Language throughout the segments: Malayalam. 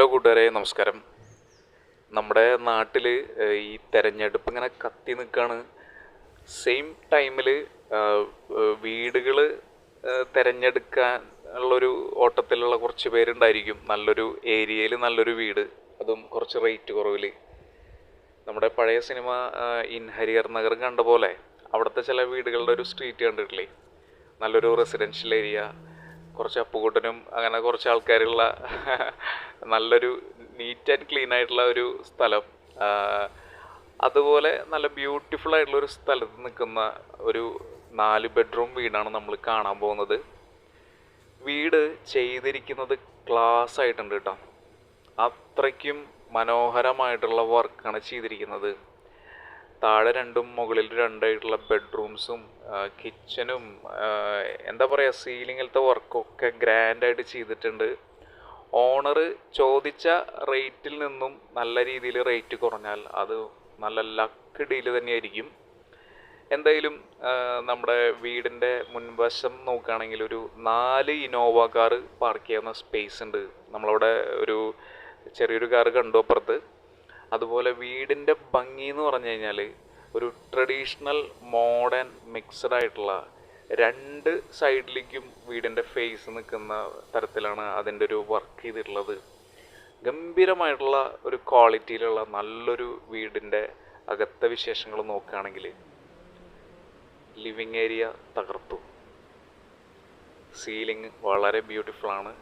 ഹലോ കൂട്ടുകാരെ നമസ്കാരം. നമ്മുടെ നാട്ടിൽ ഈ തെരഞ്ഞെടുപ്പ് ഇങ്ങനെ കത്തി നിൽക്കുകയാണ് സെയിം ടൈമിൽ വീടുകൾ തിരഞ്ഞെടുക്കാൻ ഉള്ളൊരു ഓട്ടത്തിലുള്ള കുറച്ച് പേരുണ്ടായിരിക്കും. നല്ലൊരു ഏരിയയിൽ നല്ലൊരു വീട് അതും കുറച്ച് റേറ്റ് കുറവിൽ നമ്മുടെ പഴയ സിനിമ ഇൻ ഹരിഹർ നഗർ കണ്ട പോലെ അവിടുത്തെ ചില വീടുകളുടെ ഒരു സ്ട്രീറ്റ് കണ്ടിട്ടില്ലേ? നല്ലൊരു റെസിഡൻഷ്യൽ ഏരിയ കുറച്ച് അപ്പുകൂട്ടനും അങ്ങനെ കുറച്ച് ആൾക്കാരുള്ള നല്ലൊരു നീറ്റ് ആൻഡ് ക്ലീൻ ആയിട്ടുള്ള ഒരു സ്ഥലം. അതുപോലെ നല്ല ബ്യൂട്ടിഫുൾ ആയിട്ടുള്ള ഒരു സ്ഥലത്ത് നിൽക്കുന്ന ഒരു നാല് ബെഡ്റൂം വീടാണ് നമ്മൾ കാണാൻ പോകുന്നത്. വീട് ചെയ്തിരിക്കുന്നത് ക്ലാസ് ആയിട്ടുണ്ട് കേട്ടോ. അത്രയ്ക്കും മനോഹരമായിട്ടുള്ള വർക്കാണ് ചെയ്തിരിക്കുന്നത്. താഴെ രണ്ടും മുകളിൽ രണ്ടായിട്ടുള്ള ബെഡ്റൂംസും കിച്ചനും എന്താ പറയുക സീലിങ്ങിലത്തെ വർക്കൊക്കെ ഗ്രാൻഡായിട്ട് ചെയ്തിട്ടുണ്ട്. ഓണർ ചോദിച്ച റേറ്റിൽ നിന്നും നല്ല രീതിയിൽ റേറ്റ് കുറഞ്ഞാൽ അത് നല്ല ലക്ക് ഡീൽ തന്നെയായിരിക്കും. എന്തായാലും നമ്മുടെ വീടിന്റെ മുൻവശം നോക്കുകയാണെങ്കിൽ ഒരു നാല് ഇനോവ കാറ് പാർക്ക് ചെയ്യാവുന്ന സ്പേസ് ഉണ്ട്. നമ്മളവിടെ ഒരു ചെറിയൊരു കാറ് കണ്ടു അപ്പുറത്ത്. അതുപോലെ വീടിന്റെ ഭംഗി എന്ന് പറഞ്ഞു കഴിഞ്ഞാൽ ഒരു ട്രഡീഷണൽ മോഡേൺ മിക്സഡ് ആയിട്ടുള്ള രണ്ട് സൈഡിലേക്കും വീടിന്റെ ഫേസ് നിൽക്കുന്ന തരത്തിലാണ് അതിന്റെ ഒരു വർക്ക് ചെയ്തിട്ടുള്ളത്. ഗംഭീരമായിട്ടുള്ള ഒരു ക്വാളിറ്റിയിലുള്ള നല്ലൊരു വീടിന്റെ അകത്തെ വിശേഷങ്ങൾ നോക്കുകയാണെങ്കിൽ ലിവിങ് ഏരിയ തകർത്തു. സീലിംഗ് വളരെ ബ്യൂട്ടിഫുൾ ആണ്.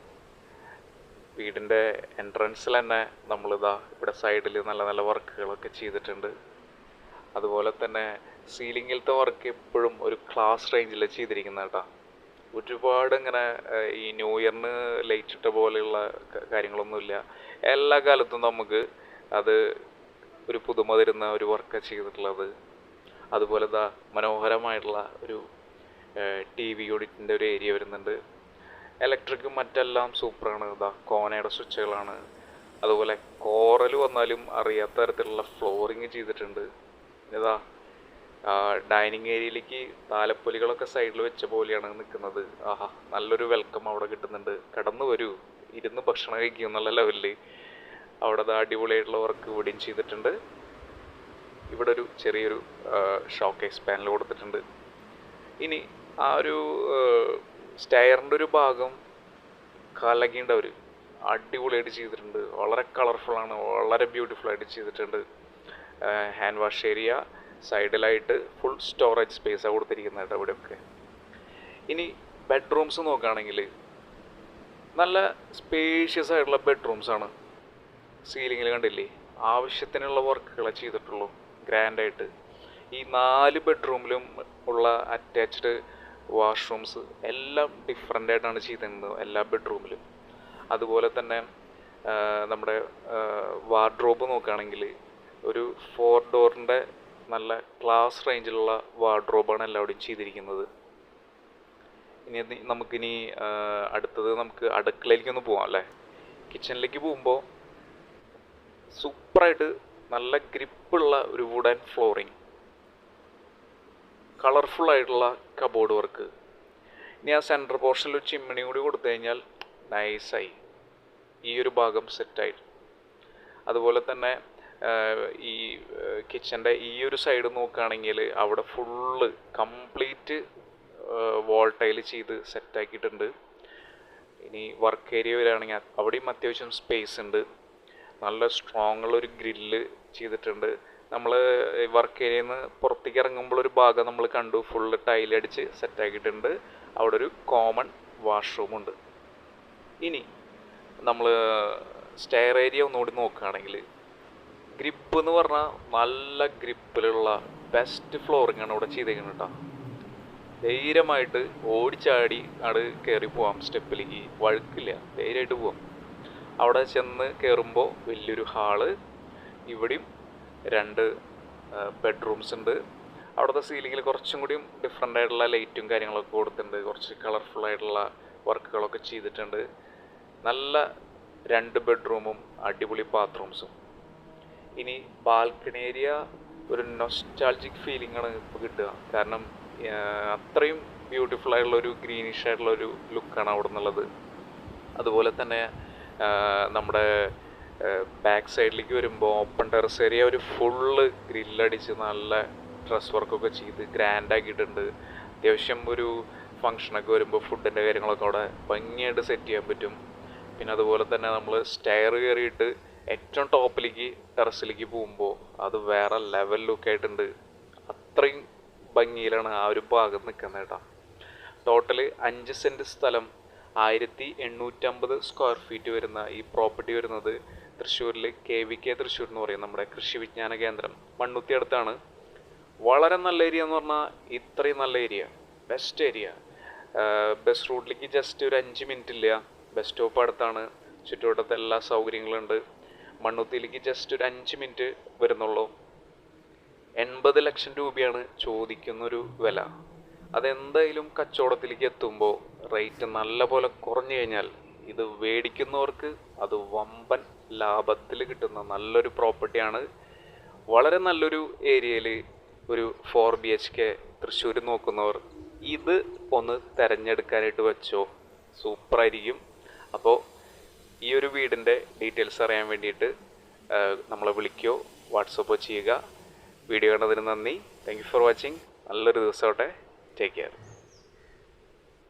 വീടിന്റെ എൻട്രൻസിൽ തന്നെ നമ്മളിതാ ഇവിടെ സൈഡിൽ നല്ല നല്ല വർക്കുകളൊക്കെ ചെയ്തിട്ടുണ്ട്. അതുപോലെ തന്നെ സീലിങ്ങിലത്തെ വർക്ക് എപ്പോഴും ഒരു ക്ലാസ് റേഞ്ചിൽ ചെയ്തിരിക്കുന്ന കേട്ടോ. ഒരുപാട് ഇങ്ങനെ ഈ ന്യൂ ഇയറിന് ലൈറ്റ് ഇട്ട പോലെയുള്ള കാര്യങ്ങളൊന്നുമില്ല. എല്ലാ കാലത്തും നമുക്ക് അത് ഒരു പുതുമ തരുന്ന ഒരു വർക്കാണ് ചെയ്തിട്ടുള്ളത്. അതുപോലെ ദാ മനോഹരമായിട്ടുള്ള ഒരു ടി വി യൂണിറ്റിന്റെ ഒരു ഏരിയ വരുന്നുണ്ട്. ഇലക്ട്രിക്കും മറ്റെല്ലാം സൂപ്പറാണ് ഇതാ കോനയുടെ സ്വിച്ചുകളാണ്. അതുപോലെ കോറൽ വന്നാലും അറിയാത്ത തരത്തിലുള്ള ഫ്ലോറിങ് ചെയ്തിട്ടുണ്ട്. ഇതാ ഡൈനിങ് ഏരിയയിലേക്ക് താലപ്പൊലികളൊക്കെ സൈഡിൽ വെച്ച പോലെയാണ് നിൽക്കുന്നത്. ആഹാ നല്ലൊരു വെൽക്കം അവിടെ കിട്ടുന്നുണ്ട്. കടന്നു വരൂ. ഇരുന്ന് ഭക്ഷണം കഴിക്കും എന്നുള്ള ലെവലിൽ അവിടെ അടിപൊളിയായിട്ടുള്ള വർക്ക് ഇവിടെയും ചെയ്തിട്ടുണ്ട്. ഇവിടെ ഒരു ചെറിയൊരു ഷോക്കേസ് പാനൽ കൊടുത്തിട്ടുണ്ട്. ഇനി ആ ഒരു സ്റ്റയറിന്റെ ഒരു ഭാഗം കലകിന്റെ അവർ അടിപൊളിയായിട്ട് ചെയ്തിട്ടുണ്ട്. വളരെ കളർഫുള്ളാണ്. വളരെ ബ്യൂട്ടിഫുൾ ആയിട്ട് ചെയ്തിട്ടുണ്ട് ഹാൻഡ് വാഷ് ഏരിയ. സൈഡിലായിട്ട് ഫുൾ സ്റ്റോറേജ് സ്പേസാണ് കൊടുത്തിരിക്കുന്നത് കേട്ടോ ഇവിടെയൊക്കെ. ഇനി ബെഡ്റൂംസ് നോക്കുകയാണെങ്കിൽ നല്ല സ്പേഷ്യസ് ആയിട്ടുള്ള ബെഡ്റൂംസ് ആണ്. സീലിങ്ങിൽ കണ്ടില്ലേ? ആവശ്യത്തിനുള്ള വർക്കുകളെ ചെയ്തിട്ടുള്ളൂ. ഗ്രാൻഡായിട്ട് ഈ നാല് ബെഡ്റൂമിലും ഉള്ള അറ്റാച്ച്ഡ് വാഷ്റൂംസ് എല്ലാം ഡിഫറെന്റ് ആയിട്ടാണ് ചെയ്തിരുന്നത് എല്ലാ ബെഡ്റൂമിലും അതുപോലെ തന്നെ നമ്മുടെ വാർഡ്രോബ് നോക്കുകയാണെങ്കിൽ ഒരു ഫോർ ഡോറിന്റെ നല്ല ക്ലാസ് റേഞ്ചിലുള്ള വാർഡ്രോബാണ് എല്ലാവിടെയും ചെയ്തിരിക്കുന്നത്. ഇനി നമുക്കിനി അടുത്തത് നമുക്ക് അടുക്കളയിലേക്ക് ഒന്ന് പോകാം അല്ലേ? കിച്ചണിലേക്ക് പോകുമ്പോൾ സൂപ്പറായിട്ട് നല്ല ഗ്രിപ്പുള്ള ഒരു വുഡൻ ഫ്ലോറിങ് കളർഫുൾ ആയിട്ടുള്ള കബോർഡ് വർക്ക്. ഇനി ആ സെന്റർ പോർഷനിൽ ഒരു ചിമ്മിണി കൂടി കൊടുത്തു കഴിഞ്ഞാൽ നൈസായി ഈ ഒരു ഭാഗം സെറ്റായി അതുപോലെ തന്നെ ഈ കിച്ചന്റെ ഈ ഒരു സൈഡ് നോക്കുകയാണെങ്കിൽ അവിടെ ഫുള്ള് കംപ്ലീറ്റ് വോൾ ടൈൽ ചെയ്ത് സെറ്റാക്കിയിട്ടുണ്ട് ഇനി വർക്ക് ഏരിയ വരികയാണെങ്കിൽ അവിടെയും അത്യാവശ്യം സ്പേസ് ഉണ്ട്. നല്ല സ്ട്രോങ്ങുള്ള ഒരു ഗ്രില്ല് ചെയ്തിട്ടുണ്ട്. നമ്മൾ വർക്ക് ഏരിയയിൽ നിന്ന് പുറത്തേക്ക് ഇറങ്ങുമ്പോൾ ഒരു ഭാഗം നമ്മൾ കണ്ടു. ഫുൾ ഫുള്ള് ടൈലടിച്ച് സെറ്റാക്കിയിട്ടുണ്ട് അവിടെ ഒരു കോമൺ വാഷ്റൂം ഉണ്ട്. ഇനി നമ്മൾ സ്റ്റെയർ ഏരിയ ഒന്നുകൂടി നോക്കുകയാണെങ്കിൽ ഗ്രിപ്പ് എന്ന് പറഞ്ഞാൽ നല്ല ഗ്രിപ്പിലുള്ള ബെസ്റ്റ് ഫ്ലോറിംഗ് ആണ് ഇവിടെ ചെയ്തേക്കുന്നത് കേട്ടോ. ധൈര്യമായിട്ട് ഓടിച്ചാടി അവിടെ കയറി പോവാം. സ്റ്റെപ്പിലേക്ക് വഴുക്കില്ല. ധൈര്യമായിട്ട് പോവാം. അവിടെ ചെന്ന് കയറുമ്പോൾ വലിയൊരു ഹാൾ ഇവിടെയും രണ്ട് ബെഡ്റൂംസ് ഉണ്ട്. അവിടുത്തെ സീലിങ്ങിൽ കുറച്ചും കൂടിയും ഡിഫറെന്റ് ആയിട്ടുള്ള ലൈറ്റും കാര്യങ്ങളൊക്കെ കൊടുത്തിട്ടുണ്ട്. കുറച്ച് കളർഫുൾ ആയിട്ടുള്ള വർക്കുകളൊക്കെ ചെയ്തിട്ടുണ്ട്. നല്ല രണ്ട് ബെഡ്റൂമും അടിപൊളി ബാത്റൂംസും ഇനി ബാൽക്കണി ഏരിയ ഒരു നൊസ്റ്റാൾജിക് ഫീലിംഗ് ആണ് ഇപ്പോൾ കിട്ടുക. കാരണം അത്രയും ബ്യൂട്ടിഫുൾ ആയിട്ടുള്ള ഒരു ഗ്രീനിഷ് ആയിട്ടുള്ള ഒരു ലുക്കാണ് അവിടെ നിന്നുള്ളത് അതുപോലെ തന്നെ നമ്മുടെ ബാക്ക് സൈഡിലേക്ക് വരുമ്പോൾ ഓപ്പൺ ടെറസ് ഏരിയ ഒരു ഫുള്ള് ഗ്രില്ലടിച്ച് നല്ല ഡ്രസ് വർക്കൊക്കെ ചെയ്ത് ഗ്രാൻഡ് ആക്കിയിട്ടുണ്ട്. അത്യാവശ്യം ഒരു ഫങ്ഷനൊക്കെ വരുമ്പോൾ ഫുഡിന്റെ കാര്യങ്ങളൊക്കെ അവിടെ ഭംഗിയായിട്ട് സെറ്റ് ചെയ്യാൻ പറ്റും. പിന്നെ അതുപോലെ തന്നെ നമ്മൾ സ്റ്റെയർ കയറിയിട്ട് ഏറ്റവും ടോപ്പിലേക്ക് ടെറസിലേക്ക് പോകുമ്പോൾ അത് വേറെ ലെവൽ ലുക്ക് ആയിട്ടുണ്ട്. അത്രയും ഭംഗിയിലാണ് ആ ഒരു ഭാഗം നിൽക്കുന്നത് കേട്ടോ. ടോട്ടൽ അഞ്ച് സെന്റ് സ്ഥലം ആയിരത്തി എണ്ണൂറ്റമ്പത് സ്ക്വയർ ഫീറ്റ് വരുന്ന ഈ പ്രോപ്പർട്ടി വരുന്നത് തൃശ്ശൂരിൽ കെ വി കെ തൃശ്ശൂർ എന്ന് പറയും നമ്മുടെ കൃഷി വിജ്ഞാന കേന്ദ്രം. മണ്ണുത്തി അടുത്താണ്. വളരെ നല്ല ഏരിയ എന്ന് പറഞ്ഞാൽ ഇത്രയും നല്ല ഏരിയ ബെസ്റ്റ് ഏരിയ ബസ് റൂട്ടിലേക്ക് ജസ്റ്റ് ഒരു അഞ്ച് മിനിറ്റ് ഇല്ല. ബസ് സ്റ്റോപ്പ് അടുത്താണ്. ചുറ്റുവട്ടത്തെ എല്ലാ സൗകര്യങ്ങളും സൗകര്യങ്ങളുണ്ട് മണ്ണുത്തിയിലേക്ക് ജസ്റ്റ് ഒരു അഞ്ച് മിനിറ്റ് വരുന്നുള്ളൂ. എൺപത് ലക്ഷം രൂപയാണ് ചോദിക്കുന്നൊരു വില. അതെന്തായാലും കച്ചവടത്തിലേക്ക് എത്തുമ്പോൾ റേറ്റ് നല്ല പോലെ കുറഞ്ഞു കഴിഞ്ഞാൽ ഇത് മേടിക്കുന്നവർക്ക് അത് വമ്പൻ ലാഭത്തിൽ കിട്ടുന്ന നല്ലൊരു പ്രോപ്പർട്ടിയാണ് വളരെ നല്ലൊരു ഏരിയയിൽ ഒരു four B H K Thrissur നോക്കുന്നവർ ഇത് ഒന്ന് തിരഞ്ഞെടുക്കാനായിട്ട് വെച്ചോ. സൂപ്പറായിരിക്കും അപ്പോൾ ഈ ഒരു വീടിന്റെ ഡീറ്റെയിൽസ് അറിയാൻ വേണ്ടിയിട്ട് നമ്മളെ വിളിക്കുകയോ വാട്സപ്പോ ചെയ്യുക. വീഡിയോ കണ്ടതിന് നന്ദി. താങ്ക് യു ഫോർ വാച്ചിങ് നല്ലൊരു ദിവസമാവട്ടെ. Take care